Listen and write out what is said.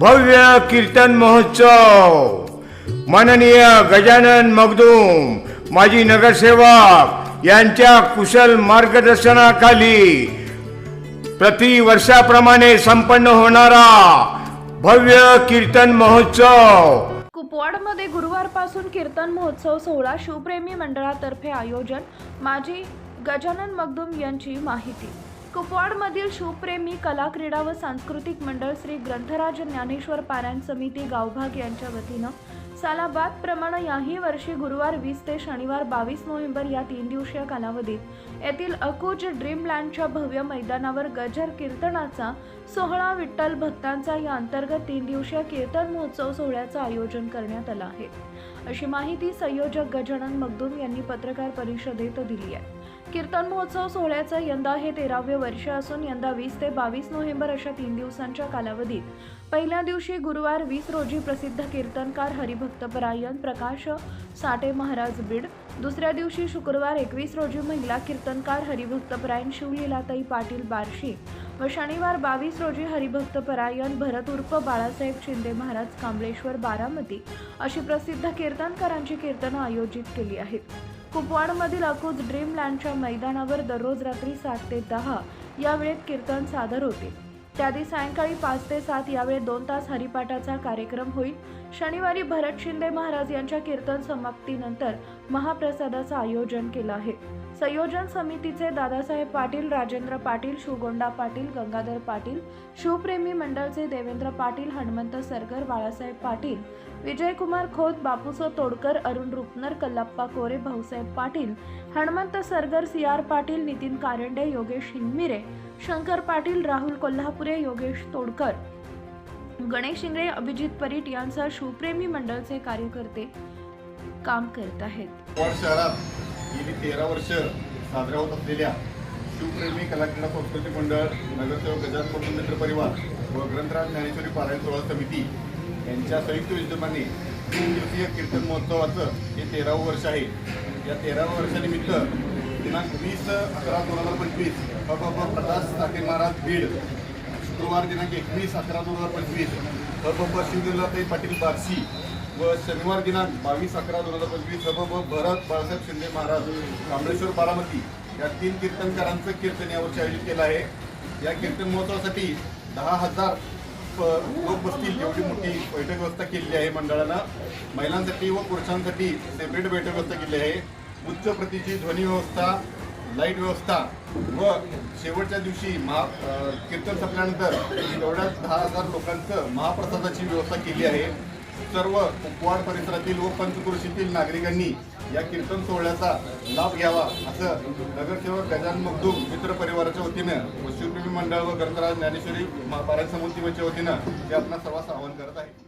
भव्य कीर्तन महोत्सव. माननीय गजानन मगदूम माजी नगरसेवक यांच्या कुशल मार्गदर्शनाखाली प्रति वर्षाप्रमाणे संपन्न होणारा भव्य कीर्तन महोत्सव. कुपवाडमध्ये गुरुवारपासून कीर्तन महोत्सव सोहळा शिवप्रेमी मंडळातर्फे आयोजन माजी गजानन मगदूम यांची माहिती. कुपवाडमधील शिवप्रेमी कला क्रीडा व सांस्कृतिक मंडळ श्री ग्रंथराज ज्ञानेश्वर पारायण समिती गावभाग यांच्या वतीनं सालाबादप्रमाणे याही वर्षी गुरुवार वीस ते शनिवार बावीस नोव्हेंबर या तीन दिवसीय कालावधीत येथील अकुज ड्रीमलँडच्या भव्य मैदानावर गजर कीर्तनाचा सोहळा विठ्ठल भक्तांचा या अंतर्गत तीन दिवसीय कीर्तन महोत्सव सोहळ्याचं आयोजन करण्यात आलं आहे. अशी माहिती संयोजक गजानन मगदूम यांनी पत्रकार परिषदेत दिली आहे. कीर्तन महोत्सव सोहळ्याचं यंदा हे तेरावे वर्ष असून यंदा वीस ते बावीस नोव्हेंबर अशा तीन दिवसांच्या कालावधीत. पहिल्या दिवशी गुरुवार वीस रोजी प्रसिद्ध कीर्तनकार हरिभक्तपरायण प्रकाश साठे महाराज बीड. दुसऱ्या दिवशी शुक्रवार एकवीस रोजी महिला कीर्तनकार हरिभक्तपरायण शिवलीलाताई पाटील बार्शी व शनिवार बावीस रोजी हरिभक्तपरायण भरत उर्फ बाळासाहेब शिंदे महाराज कांबळेश्वर बारामती अशी प्रसिद्ध कीर्तनकारांची कीर्तनं आयोजित केली आहेत. कुपवाडमधील अकूज ड्रीमलँडच्या मैदानावर दररोज रात्री सात ते दहा या वेळेत कीर्तन सादर होते. त्याआधी सायंकाळी पाच ते सात यावेळेत दोन तास हरिपाठाचा कार्यक्रम होईल. शनिवारी भरत शिंदे महाराज यांच्या कीर्तन समाप्तीनंतर महाप्रसादाचं आयोजन केलं आहे. संयोजन समितीचे दादासाहेब पाटील राजेंद्र पाटील शिवगोंडा पाटील गंगाधर पाटील शिवप्रेमी मंडळचे देवेंद्र पाटील हनुमंत सरगर बाळासाहेब पाटील विजयकुमार खोत बापूसो तोडकर अरुण रुपनर कल्लाप्पा कोरे भाऊसाहेब पाटील हनुमंत सरगर सी आर पाटील नितीन कारंडे योगेश हिंगमिरे शंकर पाटील राहुल कोल्हापुरे योगेश तोडकर गणेश इंगळे अभिजित परीट यांसह शिवप्रेमी मंडळचे कार्यकर्ते काम करत आहेत. तेरा वर्ष साजऱ्या होत असलेल्या शिवप्रेमी कलाक्रीडा सांस्कृतिक मंडळ नगरसेवक गजान मुकुंद मित्र परिवार व ग्रंथराज ज्ञानेश्वरी पारायण सोहळा समिती यांच्या संयुक्त विद्यमाने तीन दिवसीय कीर्तन महोत्सवाचं हे तेरावं वर्ष आहे. या तेराव्या वर्षानिमित्त दिनांक वीस अकरा दोन हजार पंचवीस बाबा प्रकाश साठे महाराज बीड शुक्रवार दिनांक एकवीस अकरा दोन हजार पंचवीस बाबा शिवदिल्लाताई पाटील बारसी व शनिवार दिनांक बावीस अकरा दोन हजार पंचवीस व भरत बाळासाहेब शिंदे महाराज कांबळेश्वर बारामती या तीन कीर्तनकारांचं कीर्तन यावर्षी आयोजित केलं आहे. या कीर्तन महोत्सवासाठी दहा हजार लोक बसतील एवढी मोठी बैठक व्यवस्था केलेली आहे मंडळानं. महिलांसाठी व पुरुषांसाठी सेपरेट बैठक व्यवस्था केली आहे. उच्च प्रतीची ध्वनी व्यवस्था लाइट व्यवस्था व शेवटच्या दिवशी महा कीर्तन संपल्यानंतर एवढ्याच दहा हजार लोकांचं महाप्रसादाची व्यवस्था केली आहे. सर्व कुपवाड परिसरातील व पंचक्रोशीतील नागरिकांनी या कीर्तन सोहळ्याचा लाभ घ्यावा असं नगरसेवक गजान मगदूम मित्र परिवाराच्या वतीनं व शिवप्रेमी मंडळ व ग्रंथराज ज्ञानेश्वरी पारायण समितीच्या वतीनं ते आपल्या सर्वांस आवाहन करत आहे